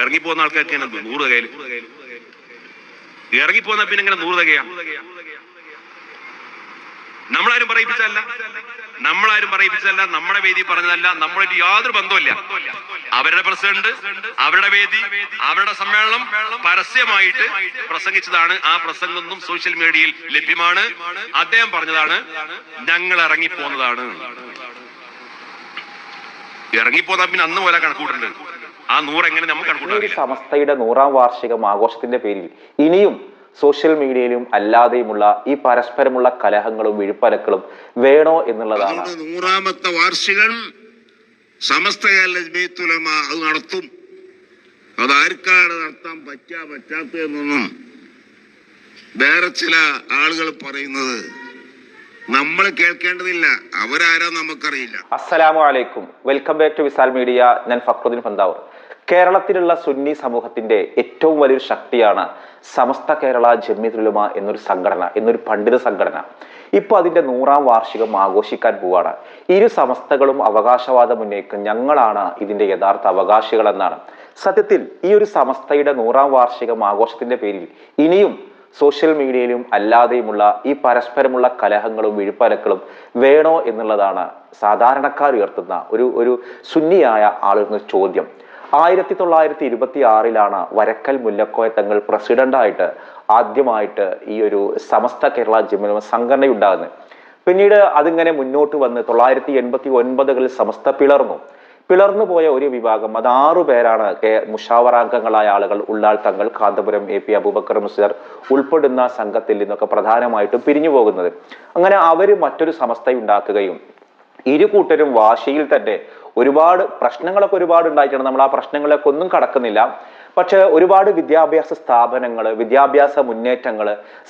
ഇറങ്ങിപ്പോകുന്ന ആൾക്കാർക്ക് നൂറ് ഇറങ്ങി ഇറങ്ങിപ്പോന്ന പിന്നെ ഇങ്ങനെ നൂറ് തകയാ നമ്മളാരും പറയിപ്പിച്ചല്ല നമ്മളാരും പറയിപ്പിച്ചല്ല നമ്മുടെ വേദി പറഞ്ഞതല്ല. നമ്മളായിട്ട് യാതൊരു ബന്ധമില്ല അവരുടെ പ്രസിഡന്റ് അവരുടെ വേദി അവരുടെ സമ്മേളനം പരസ്യമായിട്ട് പ്രസംഗിച്ചതാണ്. ആ പ്രസംഗമൊന്നും സോഷ്യൽ മീഡിയയിൽ ലഭ്യമാണ്. അദ്ദേഹം പറഞ്ഞതാണ് ഞങ്ങൾ ഇറങ്ങിപ്പോന്നതാണ് ഇറങ്ങിപ്പോന്ന പിന്നെ അന്ന് പോലെ കണക്കൂട്ടുണ്ട് ആ നൂറ് എങ്ങനെ നമുക്ക് സമസ്തയുടെ നൂറാം വാർഷികം ആഘോഷത്തിന്റെ പേരിൽ ഇനിയും സോഷ്യൽ മീഡിയയിലും അല്ലാതെയുമുള്ള ഈ പരസ്പരമുള്ള കലഹങ്ങളും വിഴുപ്പലക്കളും വേണോ എന്നുള്ളതാണ്. നൂറാമത്തെ വാർഷികം സമസ്ത അത് നടത്തും. അത് അതാർക്കാണ് നടത്താൻ പറ്റാ പറ്റാത്തതെന്നൊന്നും വേറെ ചില ആളുകൾ പറയുന്നത് നമ്മൾ കേൾക്കേണ്ടതില്ല. അവരാരോ നമുക്കറിയില്ല. അസ്സലാമു അലൈക്കും. Welcome back to Visal media. ഞാൻ ഫക്രുദ്ദീൻ ഫന്താവൂർ കേരളത്തിലുള്ള സുന്നി സമൂഹത്തിന്റെ ഏറ്റവും വലിയൊരു ശക്തിയാണ് സമസ്ത കേരള ജമ്മിതുലുമ എന്നൊരു സംഘടന എന്നൊരു പണ്ഡിത സംഘടന. ഇപ്പൊ അതിന്റെ നൂറാം വാർഷികം ആഘോഷിക്കാൻ പോവാണ്. ഇരു സമസ്തകളും അവകാശവാദം ഉന്നയിക്കും ഞങ്ങളാണ് ഇതിന്റെ യഥാർത്ഥ അവകാശികൾ എന്നാണ് സത്യത്തിൽ ഈ ഒരു സമസ്തയുടെ നൂറാം വാർഷികം ആഘോഷത്തിന്റെ പേരിൽ ഇനിയും സോഷ്യൽ മീഡിയയിലും അല്ലാതെയുമുള്ള ഈ പരസ്പരമുള്ള കലഹങ്ങളും വിഴുപ്പരക്കളും വേണോ എന്നുള്ളതാണ് സാധാരണക്കാർ ഉയർത്തുന്ന ഒരു ഒരു സുന്നിയായ ആളുകളുടെ ചോദ്യം. ആയിരത്തി തൊള്ളായിരത്തി ഇരുപത്തി ആറിലാണ് വരക്കൽ മുല്ലക്കോയ തങ്ങൾ പ്രസിഡന്റായിട്ട് ആദ്യമായിട്ട് ഈ ഒരു സമസ്ത കേരള ജിമ്മിൽ സംഘടന ഉണ്ടാകുന്നത് പിന്നീട് അതിങ്ങനെ മുന്നോട്ട് വന്ന് തൊള്ളായിരത്തി എൺപത്തി ഒൻപതുകളിൽ സമസ്ത പിളർന്നു. പിളർന്നു പോയ ഒരു വിഭാഗം അത് ആറു പേരാണ് കെ- മുഷാവറാംഗങ്ങളായ ആളുകൾ ഉള്ളാൾ തങ്ങൾ കാന്തപുരം എ പി അബൂബക്കർ മുസ്ലിർ ഉൾപ്പെടുന്ന സംഘത്തിൽ നിന്നൊക്കെ പ്രധാനമായിട്ടും പിരിഞ്ഞു പോകുന്നത്. അങ്ങനെ അവർ മറ്റൊരു സമസ്ത ഉണ്ടാക്കുകയും ഇരു കൂട്ടരും വാശിയിൽ തന്നെ ഒരുപാട് പ്രശ്നങ്ങളൊക്കെ ഒരുപാട് ഉണ്ടായിട്ടുണ്ട് നമ്മൾ ആ പ്രശ്നങ്ങളൊക്കെ ഒന്നും കടക്കുന്നില്ല. പക്ഷെ ഒരുപാട് വിദ്യാഭ്യാസ സ്ഥാപനങ്ങൾ വിദ്യാഭ്യാസ മുന്നേറ്റങ്ങൾ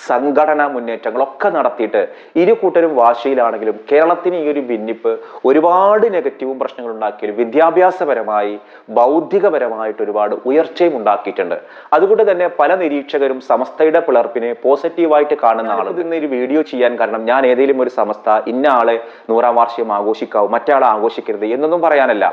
സംഘടനാ മുന്നേറ്റങ്ങളൊക്കെ നടത്തിയിട്ട് ഇരു കൂട്ടരും വാശിയിലാണെങ്കിലും കേരളത്തിന് ഈ ഒരു ഭിന്നിപ്പ് ഒരുപാട് നെഗറ്റീവും പ്രശ്നങ്ങൾ ഉണ്ടാക്കിയാലും വിദ്യാഭ്യാസപരമായി ബൗദ്ധികപരമായിട്ട് ഒരുപാട് ഉയർച്ചയും ഉണ്ടാക്കിയിട്ടുണ്ട്. അതുകൊണ്ട് തന്നെ പല നിരീക്ഷകരും സമസ്തയുടെ പിളർപ്പിനെ പോസിറ്റീവായിട്ട് കാണുന്ന ആൾ ഇന്ന് ഒരു വീഡിയോ ചെയ്യാൻ കാരണം ഞാൻ ഏതെങ്കിലും ഒരു സമസ്ത ഇന്ന ആളെ നൂറാം വാർഷികം ആഘോഷിക്കാവും മറ്റേ ആളെ ആഘോഷിക്കരുത് എന്നൊന്നും പറയാനല്ല.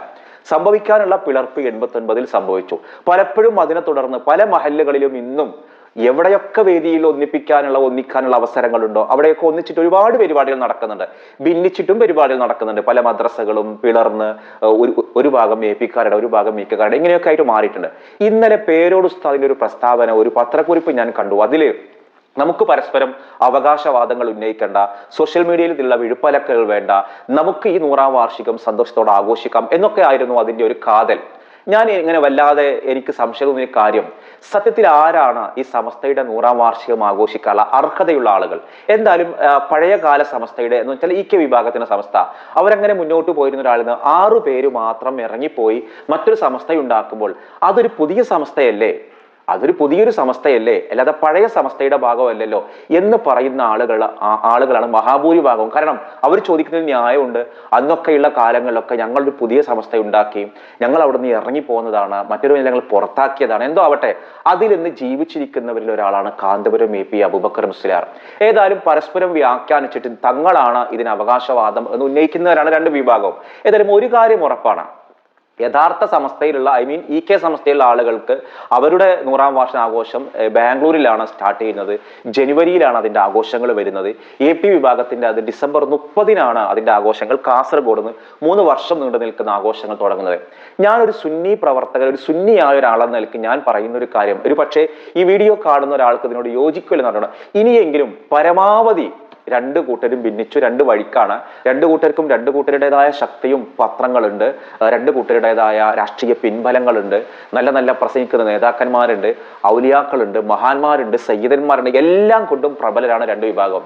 സംഭവിക്കാനുള്ള പിളർപ്പ് എൺപത്തി ഒൻപതിൽ സംഭവിച്ചു. പലപ്പോഴും അതിനെ തുടർന്ന് പല മഹല്ലുകളിലും ഇന്നും എവിടെയൊക്കെ വേദിയിൽ ഒന്നിപ്പിക്കാനുള്ള ഒന്നിക്കാനുള്ള അവസരങ്ങളുണ്ടോ? അവിടെയൊക്കെ ഒന്നിച്ചിട്ട് ഒരുപാട് പരിപാടികൾ നടക്കുന്നുണ്ട്. ഭിന്നിച്ചിട്ടും പരിപാടികൾ നടക്കുന്നുണ്ട്. പല മദ്രസകളും പിളർന്ന് ഒരു ഒരു ഭാഗം എ പിക്കാരുടെ ഒരു ഭാഗം ഇ ഇങ്ങനെയൊക്കെ ആയിട്ട് മാറിയിട്ടുണ്ട്. ഇന്നലെ പേരോട് ഉസ്താദിന്റെ ഒരു പ്രസ്താവന ഒരു പത്രക്കുറിപ്പ് ഞാൻ കണ്ടു. അതിൽ നമുക്ക് പരസ്പരം അവകാശവാദങ്ങൾ ഉന്നയിക്കേണ്ട സോഷ്യൽ മീഡിയയിൽ ഉള്ള വിഴുപ്പലക്കുകൾ വേണ്ട നമുക്ക് ഈ നൂറാം വാർഷികം സന്തോഷത്തോടെ ആഘോഷിക്കാം എന്നൊക്കെ ആയിരുന്നു അതിന്റെ ഒരു കാതൽ. ഞാൻ ഇങ്ങനെ വല്ലാതെ എനിക്ക് സംശയം തോന്നിയ കാര്യം. സത്യത്തിൽ ആരാണ് ഈ സമസ്തയുടെ നൂറാം വാർഷികം ആഘോഷിക്കാനുള്ള അർഹതയുള്ള ആളുകൾ? എന്തായാലും പഴയകാല സമസ്തയുടെ എന്ന് വെച്ചാൽ ഇ കെ വിഭാഗത്തിന്റെ സമസ്ത. അവരങ്ങനെ മുന്നോട്ട് പോയിരുന്ന ഒരാളിൽ നിന്ന് ആറു പേര് മാത്രം ഇറങ്ങിപ്പോയി മറ്റൊരു സമസ്ത ഉണ്ടാക്കുമ്പോൾ അതൊരു പുതിയ സമസ്തയല്ലേ? അതൊരു പുതിയൊരു സമസ്തയല്ലേ? അല്ലാതെ പഴയ സമസ്തയുടെ ഭാഗമല്ലല്ലോ എന്ന് പറയുന്ന ആളുകൾ ആളുകളാണ് മഹാഭൂരിഭാഗവും. കാരണം അവർ ചോദിക്കുന്നതിൽ ന്യായമുണ്ട്. അന്നൊക്കെയുള്ള കാലങ്ങളിലൊക്കെ ഞങ്ങളൊരു പുതിയ സമസ്ത ഉണ്ടാക്കി. ഞങ്ങൾ അവിടെ നിന്ന് ഇറങ്ങി പോകുന്നതാണ്. മറ്റൊരു ഞങ്ങൾ പുറത്താക്കിയതാണ്. എന്തോ ആവട്ടെ. അതിൽ നിന്ന് ജീവിച്ചിരിക്കുന്നവരിൽ ഒരാളാണ് കാന്തപുരം എ പി അബുബക്കർ മുസ്ലിയാർ. ഏതായാലും പരസ്പരം വ്യാഖ്യാനിച്ചിട്ട് തങ്ങളാണ് ഇതിന് അവകാശവാദം എന്ന് ഉന്നയിക്കുന്നവരാണ് രണ്ട് വിഭാഗവും. ഏതായാലും ഒരു കാര്യം ഉറപ്പാണ്. യഥാർത്ഥ സമസ്തയിലുള്ള ഐ മീൻ ഇ കെ സമസ്തയിലുള്ള ആളുകൾക്ക് അവരുടെ നൂറാം വാർഷികാഘോഷം ആഘോഷം ബാംഗ്ലൂരിലാണ് സ്റ്റാർട്ട് ചെയ്യുന്നത്. ജനുവരിയിലാണ് അതിന്റെ ആഘോഷങ്ങൾ വരുന്നത്. എ പി വിഭാഗത്തിന്റെ അത് ഡിസംബർ മുപ്പതിനാണ് അതിന്റെ ആഘോഷങ്ങൾ. കാസർഗോഡ് നിന്ന് മൂന്ന് വർഷം നീണ്ടു നിൽക്കുന്ന ആഘോഷങ്ങൾ തുടങ്ങുന്നത്. ഞാനൊരു സുന്നി പ്രവർത്തകർ ഒരു സുന്നിയായ ഒരാളെന്ന നിലയ്ക്ക് ഞാൻ പറയുന്ന ഒരു കാര്യം. ഒരു പക്ഷേ ഈ വീഡിയോ കാണുന്ന ഒരാൾക്ക് ഇതിനോട് യോജിക്കില്ലെന്ന് പറഞ്ഞാൽ ഇനിയെങ്കിലും പരമാവധി രണ്ട് കൂട്ടരും ഭിന്നിച്ചു രണ്ട് വഴിക്കാണ്. രണ്ട് കൂട്ടർക്കും രണ്ട് കൂട്ടരുടേതായ ശക്തിയും പത്രങ്ങളുണ്ട്. രണ്ട് കൂട്ടരുടേതായ രാഷ്ട്രീയ പിൻബലങ്ങളുണ്ട്. നല്ല നല്ല പ്രസംഗിക്കുന്ന നേതാക്കന്മാരുണ്ട് ഔലിയാക്കളുണ്ട് മഹാന്മാരുണ്ട് സയ്യിദന്മാരുണ്ട്. എല്ലാം കൊണ്ടും പ്രബലരാണ് രണ്ട് വിഭാഗം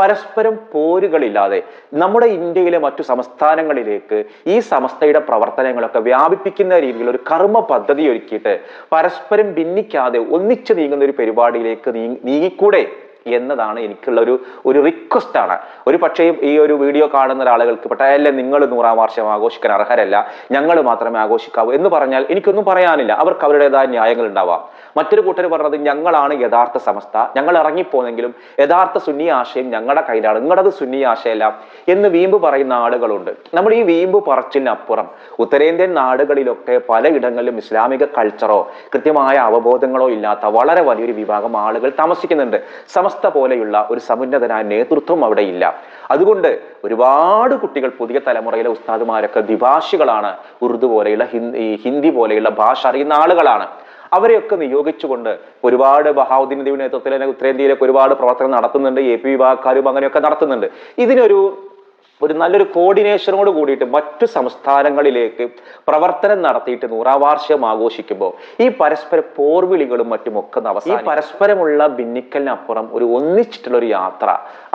പരസ്പരം പോരുകളില്ലാതെ നമ്മുടെ ഇന്ത്യയിലെ മറ്റു സംസ്ഥാനങ്ങളിലേക്ക് ഈ സമസ്തയുടെ പ്രവർത്തനങ്ങളൊക്കെ വ്യാപിപ്പിക്കുന്ന രീതിയിൽ ഒരു കർമ്മ പദ്ധതി ഒരുക്കിയിട്ട് പരസ്പരം ഭിന്നിക്കാതെ ഒന്നിച്ചു നീങ്ങുന്ന ഒരു പരിപാടിയിലേക്ക് നീങ്ങിക്കൂടെ? എന്നതാണ് എനിക്കുള്ള ഒരു ഒരു റിക്വസ്റ്റ് ആണ്. ഒരു പക്ഷേ ഈ ഒരു വീഡിയോ കാണുന്ന ഒരാളുകൾക്ക് അല്ല നിങ്ങൾ നൂറാം വാർഷം ആഘോഷിക്കാൻ അർഹരല്ല ഞങ്ങൾ മാത്രമേ ആഘോഷിക്കാവൂ എന്ന് പറഞ്ഞാൽ എനിക്കൊന്നും പറയാനില്ല. അവർക്ക് അവരുടേതായ ന്യായങ്ങൾ ഉണ്ടാവാം. മറ്റൊരു കൂട്ടർ പറഞ്ഞത് ഞങ്ങളാണ് യഥാർത്ഥ സമസ്ത ഞങ്ങൾ ഇറങ്ങിപ്പോന്നെങ്കിലും യഥാർത്ഥ സുന്നി ആശയം ഞങ്ങളുടെ കയ്യിലാണ് നിങ്ങളുടെ സുന്നി ആശയല്ല എന്ന് വീമ്പ് പറയുന്ന ആളുകളുണ്ട്. നമ്മൾ ഈ വീമ്പ് പറച്ചിനപ്പുറം ഉത്തരേന്ത്യൻ നാടുകളിലൊക്കെ പലയിടങ്ങളിലും ഇസ്ലാമിക കൾച്ചറോ കൃത്യമായ അവബോധങ്ങളോ ഇല്ലാത്ത വളരെ വലിയൊരു വിഭാഗം ആളുകൾ താമസിക്കുന്നുണ്ട്. സമസ്ത പോലെയുള്ള ഒരു സമുന്നതനായ നേതൃത്വം അവിടെ ഇല്ല. അതുകൊണ്ട് ഒരുപാട് കുട്ടികൾ പുതിയ തലമുറയിലെ ഉസ്താദുമാരൊക്കെ ദ്വിഭാഷികളാണ്. ഉറുദു പോലെയുള്ള ഹിന്ദി ഹിന്ദി പോലെയുള്ള ഭാഷ അറിയുന്ന ആളുകളാണ്. അവരെയൊക്കെ നിയോഗിച്ചുകൊണ്ട് ഒരുപാട് ബഹാവുദ്ദീൻ നേതൃത്വത്തിൽ ഉത്തരേന്ത്യയിലൊക്കെ ഒരുപാട് പ്രവർത്തനം നടത്തുന്നുണ്ട്. എ പി വിഭാഗക്കാരും അങ്ങനെയൊക്കെ നടത്തുന്നുണ്ട്. ഇതിനൊരു ഒരു നല്ലൊരു കോർഡിനേഷനോട് കൂടിയിട്ട് മറ്റു സംസ്ഥാനങ്ങളിലേക്ക് പ്രവർത്തനം നടത്തിയിട്ട് നൂറാം വാർഷികം ആഘോഷിക്കുമ്പോൾ ഈ പരസ്പര പോർവിളികളും മറ്റും ഒക്കെ അവസാനം ഈ പരസ്പരമുള്ള ഭിന്നിക്കലിനപ്പുറം ഒരു ഒന്നിച്ചിട്ടുള്ള ഒരു യാത്ര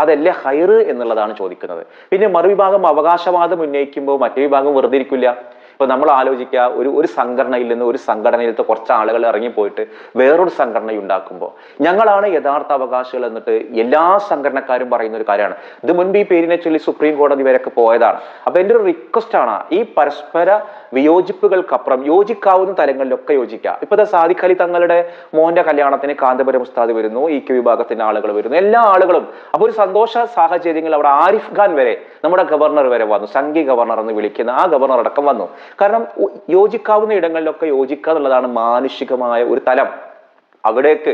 അതല്ലേ ഹൈറ് എന്നുള്ളതാണ് ചോദിക്കുന്നത്. പിന്നെ മറുവിഭാഗം അവകാശവാദം ഉന്നയിക്കുമ്പോൾ മറ്റു വിഭാഗം വെറുതെ ഇരിക്കില്ല. ഇപ്പൊ നമ്മൾ ആലോചിക്കുക ഒരു ഒരു സംഘടനയിൽ നിന്ന് ഒരു സംഘടനയിലത്തെ കുറച്ച് ആളുകൾ ഇറങ്ങിപ്പോയിട്ട് വേറൊരു സംഘടന ഉണ്ടാക്കുമ്പോൾ ഞങ്ങളാണ് യഥാർത്ഥ അവകാശികൾ എന്നിട്ട് എല്ലാ സംഘടനക്കാരും പറയുന്ന ഒരു കാര്യമാണ്. ഇത് മുൻപ് ഈ പേരിനെ ചൊല്ലി സുപ്രീം കോടതി വരെയൊക്കെ പോയതാണ്. അപ്പൊ എന്റെ ഒരു റിക്വസ്റ്റ് ആണ് ഈ പരസ്പര വിയോജിപ്പുകൾക്കപ്പുറം യോജിക്കാവുന്ന തലങ്ങളിലൊക്കെ യോജിക്കുക. ഇപ്പൊ സാദിഖലി തങ്ങളുടെ മോന്റെ കല്യാണത്തിന് കാന്തപുരം ഉസ്താദ് വരുന്നു ഈ ക്യു വിഭാഗത്തിന്റെ ആളുകൾ വരുന്നു എല്ലാ ആളുകളും. അപ്പൊ ഒരു സന്തോഷ സാഹചര്യങ്ങൾ അവിടെ ആരിഫ് ഖാൻ വരെ നമ്മുടെ ഗവർണർ വരെ വന്നു സംഘി ഗവർണർ എന്ന് വിളിക്കുന്ന ആ ഗവർണർ അടക്കം വന്നു. കാരണം യോജിക്കാവുന്ന ഇടങ്ങളിലൊക്കെ യോജിക്കുക എന്നുള്ളതാണ് മാനുഷികമായ ഒരു തലം. അവിടേക്ക്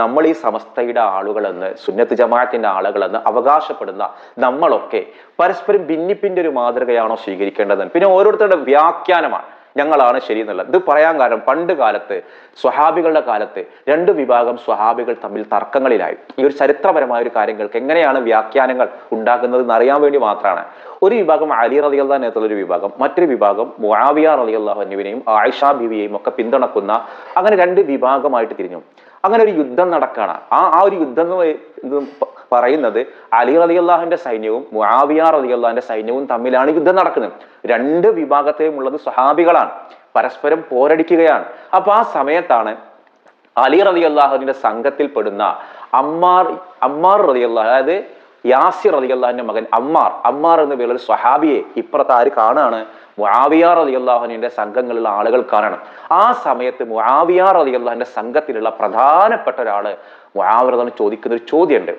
നമ്മൾ ഈ സമസ്തയുടെ ആളുകളെന്ന് സുന്നത്ത് ജമാഅത്തിന്റെ ആളുകളെന്ന് അവകാശപ്പെടുന്ന നമ്മളൊക്കെ പരസ്പരം ഭിന്നിപ്പിന്റെ ഒരു മാതൃകയാണോ സ്വീകരിക്കേണ്ടത് പിന്നെ ഓരോരുത്തരുടെ വ്യാഖ്യാനമാണ്. ഞങ്ങളാണ് ശരി എന്നുള്ളത് ഇത് പറയാൻ കാരണം പണ്ട് കാലത്ത് സ്വഹാബികളുടെ കാലത്ത് രണ്ട് വിഭാഗം സ്വഹാബികൾ തമ്മിൽ തർക്കങ്ങളിലായി. ഈ ഒരു ചരിത്രപരമായ ഒരു കാര്യങ്ങൾക്ക് എങ്ങനെയാണ് വ്യാഖ്യാനങ്ങൾ ഉണ്ടാകുന്നത് എന്ന് അറിയാൻ വേണ്ടി മാത്രമാണ്. ഒരു വിഭാഗം അലി റലി അള്ളഹാനേത്തുള്ള ഒരു വിഭാഗം മറ്റൊരു വിഭാഗം മുആവിയ റലി അള്ളാഹുവിനെയും ആയിഷ ബിവിയെയും ഒക്കെ പിന്തുണക്കുന്ന അങ്ങനെ രണ്ട് വിഭാഗമായിട്ട് തിരിഞ്ഞു. അങ്ങനെ ഒരു യുദ്ധം നടക്കുകയാണ് ആ ആ ഒരു യുദ്ധം പറയുന്നത് അലി അലി അള്ളാഹിന്റെ സൈന്യവും മുആവിയ അലി അള്ളാഹിന്റെ സൈന്യവും തമ്മിലാണ് യുദ്ധം നടക്കുന്നത്. രണ്ട് വിഭാഗത്തെയും ഉള്ളത് സ്വഹാബികളാണ്. പരസ്പരം പോരടിക്കുകയാണ്. അപ്പൊ ആ സമയത്താണ് അലി റലി അള്ളാഹുവിന്റെ സംഘത്തിൽപ്പെടുന്ന അമ്മാർ അമ്മാർ റലി അള്ളാഹ് അതായത് യാസിർ അലി അള്ളാഹിന്റെ മകൻ അമ്മാർ. അമ്മാർ എന്ന പേരിൽ സ്വഹാബിയെ ഇപ്പുറത്ത് ആര് കാണാണ്? മുആവിയാർ അലി അള്ളാഹുവിന്റെ സംഘങ്ങളിലുള്ള ആളുകൾ കാണണം. ആ സമയത്ത് മുആവിയാർ അലി അള്ളാഹിന്റെ സംഘത്തിലുള്ള പ്രധാനപ്പെട്ട ഒരാൾ മുആവിറതാണ് ചോദിക്കുന്ന ഒരു ചോദ്യമുണ്ട്.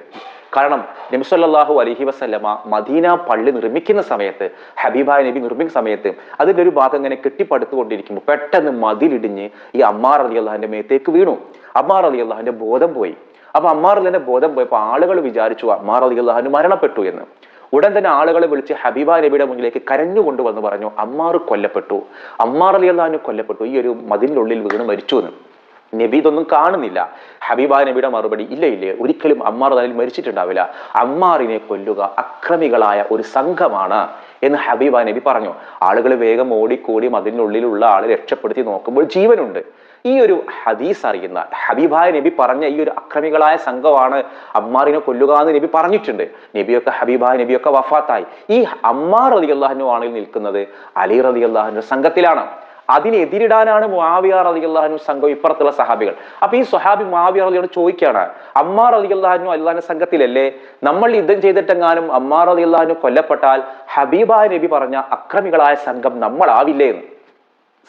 കാരണം നബിസല്ലാഹു അലഹി വസല്ലമ മദീന പള്ളി നിർമ്മിക്കുന്ന സമയത്ത് ഹബീബായ നബി നിർമ്മിക്കുന്ന സമയത്ത് അതിന്റെ ഒരു ഭാഗം ഇങ്ങനെ കെട്ടിപ്പടുത്തുകൊണ്ടിരിക്കുമ്പോൾ പെട്ടെന്ന് മതിലിടിഞ്ഞ് ഈ അമ്മാർ അലി അള്ളാഹിന്റെ മേത്തേക്ക് വീണു. അമ്മാർ അലി അള്ളാഹിന്റെ ബോധം പോയി. അപ്പൊ അമ്മാർ അലിന്റെ ബോധം പോയപ്പോൾ ആളുകൾ വിചാരിച്ചു അമ്മാർ അലി അള്ളാഹിന് മരണപ്പെട്ടു എന്ന്. ഉടൻ തന്നെ ആളുകളെ വിളിച്ച് ഹബീബ നബിയുടെ മുന്നിലേക്ക് കരഞ്ഞുകൊണ്ടുവന്ന് പറഞ്ഞു അമ്മാർ കൊല്ലപ്പെട്ടു. അമ്മാർ അലി അള്ളാഹു കൊല്ലപ്പെട്ടു. ഈ ഒരു മതിലിനുള്ളിൽ വീണ് മരിച്ചു എന്ന്. നബി ഇതൊന്നും കാണുന്നില്ല. ഹബീബ നബിയുടെ മറുപടി ഇല്ല ഇല്ലേ. ഒരിക്കലും അമ്മാർ തലയിൽ മരിച്ചിട്ടുണ്ടാവില്ല. അമ്മാറിനെ കൊല്ലുക അക്രമികളായ ഒരു സംഘമാണ് എന്ന് ഹബീബ നബി പറഞ്ഞു. ആളുകൾ വേഗം ഓടിക്കൂടി മതിലിനുള്ളിലുള്ള ആളെ രക്ഷപ്പെടുത്തി നോക്കുമ്പോൾ ജീവനുണ്ട്. ഈ ഒരു ഹദീസ് അറിയുന്ന ഹബീബായ നബി പറഞ്ഞ ഈ ഒരു അക്രമികളായ സംഘമാണ് അമ്മാറിനെ കൊല്ലുക എന്ന് നബി പറഞ്ഞിട്ടുണ്ട്. നബിയൊക്കെ ഹബീബായ നബിയൊക്കെ വഫാത്തായി. ഈ അമ്മാർ റതി അള്ളാഹിനു ആണെങ്കിൽ നിൽക്കുന്നത് അലി റതി അള്ളാഹിന്റെ സംഘത്തിലാണ്. അതിനെതിരിടാനാണ് അലി അള്ളഹാനു സംഘം ഇപ്പുറത്തുള്ള സഹാബികൾ. അപ്പൊ ഈ സുഹാബി മുആവിയ അലിയോട് ചോദിക്കുകയാണ് അമ്മാർ അലി അള്ളഹാനു അല്ലാഹുവിന്റെ സംഘത്തിലല്ലേ നമ്മൾ യുദ്ധം ചെയ്തിട്ടെങ്ങാനും അമ്മാർ അലി അള്ളഹാനു കൊല്ലപ്പെട്ടാൽ ഹബീബായ നബി പറഞ്ഞ അക്രമികളായ സംഘം നമ്മളാവില്ലേ എന്ന്.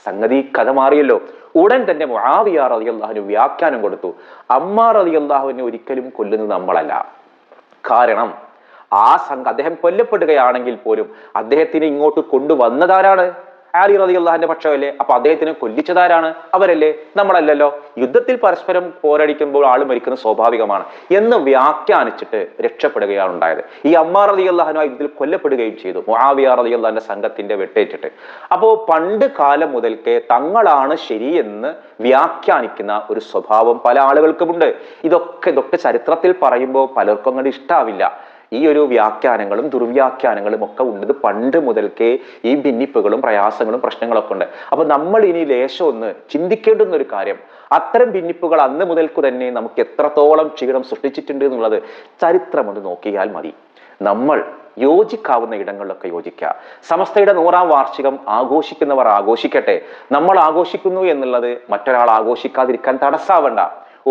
സംഗതി കഥ മാറിയല്ലോ. ഉടൻ തന്നെ മുആവിയ റളിയല്ലാഹു വ്യാഖ്യാനം കൊടുത്തു. അമ്മാർ അലി അള്ളാഹുവിനെ ഒരിക്കലും കൊല്ലുന്നത് നമ്മളല്ല. കാരണം ആ സംഘം അദ്ദേഹം കൊല്ലപ്പെടുകയാണെങ്കിൽ പോലും അദ്ദേഹത്തിനെ ഇങ്ങോട്ട് കൊണ്ടുവന്നതാരാണ്? ആലി റതി അള്ളാഹിന്റെ പക്ഷമല്ലേ അപ്പൊ അദ്ദേഹത്തിന് കൊല്ലിച്ചതാരാണ്? അവരല്ലേ? നമ്മളല്ലല്ലോ. യുദ്ധത്തിൽ പരസ്പരം പോരടിക്കുമ്പോൾ ആൾ മരിക്കുന്നത് സ്വാഭാവികമാണ് എന്ന് വ്യാഖ്യാനിച്ചിട്ട് രക്ഷപ്പെടുകയാണ് ഉണ്ടായത്. ഈ അമ്മാർ റതി അള്ളാഹനു യുദ്ധത്തിൽ കൊല്ലപ്പെടുകയും ചെയ്തു. മുആവിയ റതി അള്ളാഹിന്റെ സംഘത്തിന്റെ വെട്ടേറ്റിട്ട്. അപ്പോ പണ്ട് കാലം മുതൽക്കേ തങ്ങളാണ് ശരിയെന്ന് വ്യാഖ്യാനിക്കുന്ന ഒരു സ്വഭാവം പല ആളുകൾക്കുമുണ്ട്. ഇതൊക്കെ ഇതൊക്കെ ചരിത്രത്തിൽ പറയുമ്പോൾ പലർക്കും അങ്ങോട്ട് ഇഷ്ടാവില്ല. ഈ ഒരു വ്യാഖ്യാനങ്ങളും ദുർവ്യാഖ്യാനങ്ങളും ഒക്കെ ഉണ്ട് പണ്ട് മുതൽക്കേ ഈ ഭിന്നിപ്പുകളും പ്രയാസങ്ങളും പ്രശ്നങ്ങളൊക്കെ ഉണ്ട്. അപ്പൊ നമ്മൾ ഇനി ലേശം ഒന്ന് ചിന്തിക്കേണ്ടുന്ന ഒരു കാര്യം അത്തരം ഭിന്നിപ്പുകൾ അന്ന് മുതൽക്കു തന്നെ നമുക്ക് എത്രത്തോളം ക്ഷീണം സൃഷ്ടിച്ചിട്ടുണ്ട് എന്നുള്ളത് ചരിത്രം ഒന്ന് നോക്കിയാൽ മതി. നമ്മൾ യോജിക്കാവുന്ന ഇടങ്ങളിലൊക്കെ യോജിക്കുക. സമസ്തയുടെ നൂറാം വാർഷികം ആഘോഷിക്കുന്നവർ ആഘോഷിക്കട്ടെ. നമ്മൾ ആഘോഷിക്കുന്നു എന്നുള്ളത് മറ്റൊരാൾ ആഘോഷിക്കാതിരിക്കാൻ തടസ്സാവണ്ട.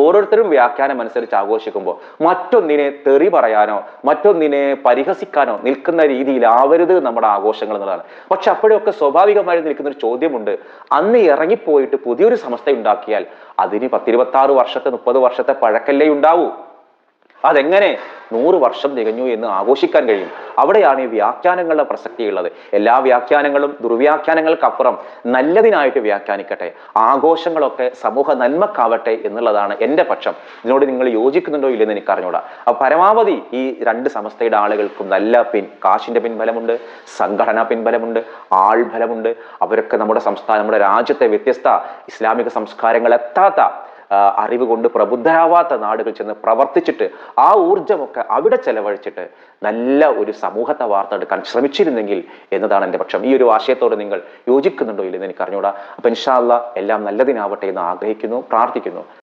ഓരോരുത്തരും വ്യാഖ്യാനം അനുസരിച്ച് ആഘോഷിക്കുമ്പോൾ മറ്റൊന്നിനെ തെറി പറയാനോ മറ്റൊന്നിനെ പരിഹസിക്കാനോ നിൽക്കുന്ന രീതിയിലാവരുത് നമ്മുടെ ആഘോഷങ്ങൾ എന്നുള്ളതാണ്. പക്ഷെ അപ്പോഴൊക്കെ സ്വാഭാവികമായി നിൽക്കുന്ന ഒരു ചോദ്യമുണ്ട്. അന്ന് ഇറങ്ങിപ്പോയിട്ട് പുതിയൊരു സമസ്ത ഉണ്ടാക്കിയാൽ അതിന് പത്തിരുപത്തി ആറ് വർഷത്തെ മുപ്പത് വർഷത്തെ പഴക്കല്ലേ ഉണ്ടാവൂ? അതെങ്ങനെ നൂറ് വർഷം തികഞ്ഞു എന്ന് ആഘോഷിക്കാൻ കഴിയും? അവിടെയാണ് ഈ വ്യാഖ്യാനങ്ങളുടെ പ്രസക്തിയുള്ളത്. എല്ലാ വ്യാഖ്യാനങ്ങളും ദുർവ്യാഖ്യാനങ്ങൾക്കപ്പുറം നല്ലതിനായിട്ട് വ്യാഖ്യാനിക്കട്ടെ. ആഘോഷങ്ങളൊക്കെ സമൂഹ നന്മക്കാവട്ടെ എന്നുള്ളതാണ് എന്റെ പക്ഷം. ഇതിനോട് നിങ്ങൾ യോജിക്കുന്നുണ്ടോ ഇല്ലെന്ന് എനിക്ക് അറിഞ്ഞൂടാ അപ്പൊ പരമാവധി ഈ രണ്ട് സമസ്തയുടെ ആളുകൾക്കും നല്ല പിൻ കാശിന്റെ പിൻബലമുണ്ട് സംഘടനാ പിൻബലമുണ്ട് ആൾബലമുണ്ട്. അവരൊക്കെ നമ്മുടെ സംസ്ഥാനം നമ്മുടെ രാജ്യത്തെ വ്യത്യസ്ത ഇസ്ലാമിക സംസ്കാരങ്ങൾ എത്താത്ത അറിവ് കൊണ്ട് പ്രബുദ്ധരാവാത്ത നാടുകൾ ചെന്ന് പ്രവർത്തിച്ചിട്ട് ആ ഊർജമൊക്കെ അവിടെ ചെലവഴിച്ചിട്ട് നല്ല ഒരു സമൂഹത്തെ വാർത്തെടുക്കാൻ ശ്രമിച്ചിരുന്നെങ്കിൽ എന്നതാണ് എന്റെ പക്ഷം. ഈ ഒരു ആശയത്തോട് നിങ്ങൾ യോജിക്കുന്നുണ്ടോ ഇല്ലെന്ന് എനിക്ക് അറിഞ്ഞൂടാ അപ്പൊ ഇൻഷാല്ല എല്ലാം നല്ലതിനാവട്ടെ എന്ന് ആഗ്രഹിക്കുന്നു പ്രാർത്ഥിക്കുന്നു.